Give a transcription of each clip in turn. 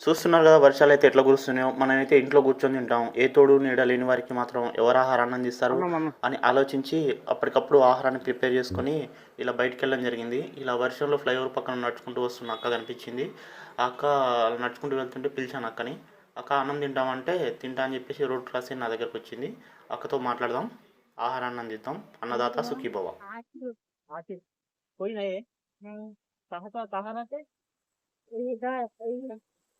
చూస్తున్నారు కదా వర్షాలు అయితే ఎట్లా కురుస్తున్నాయో. మనమైతే ఇంట్లో కూర్చొని తింటాం. ఏ తోడు నీడ లేని వారికి మాత్రం ఎవరు ఆహారాన్ని అందిస్తారు అని ఆలోచించి అప్పటికప్పుడు ఆహారాన్ని ప్రిపేర్ చేసుకొని ఇలా బయటకు వెళ్ళడం జరిగింది. ఇలా వర్షంలో ఫ్లైఓవర్ పక్కన నడుచుకుంటూ వస్తున్న అక్క కనిపించింది. అక్క నడుచుకుంటూ వెళ్తుంటే పిలిచాను అక్కని. అక్క అన్నం తింటామంటే తింటా అని చెప్పేసి రోడ్ క్రాస్ నా దగ్గరకు వచ్చింది. అక్కతో మాట్లాడదాం ఆహారాన్ని అందిద్దాం. Annadata Sukhibhava. పోయినాయే.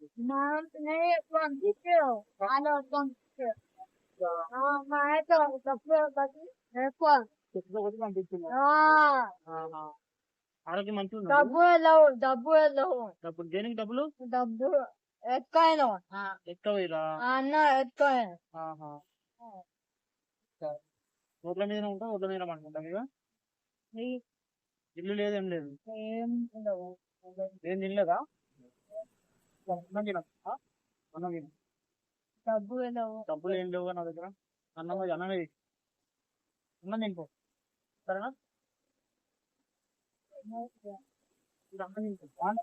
Não, nem aconteceu. ఆరోగ్యం మంచిగా డబ్బు ఎలా డబ్బు ఎలా డబ్బులు దేనికి డబ్బులు డబ్బు ఎత్తుకాయన ఎత్తుకోయిరా అన్న ఎత్తుకాయన రోడ్ల మీద ఉంటా రోడ్ల మీద అనుకుంటా మీరు ఇల్లు లేదేం లేదు ఏం తినలేదా డబ్బు డబ్బులు ఏం లేవు నా దగ్గర. అన్నం అన్నం వేయి. అన్నం తినుకో సరేనా? ఇది అన్నం తినుకో సరేనా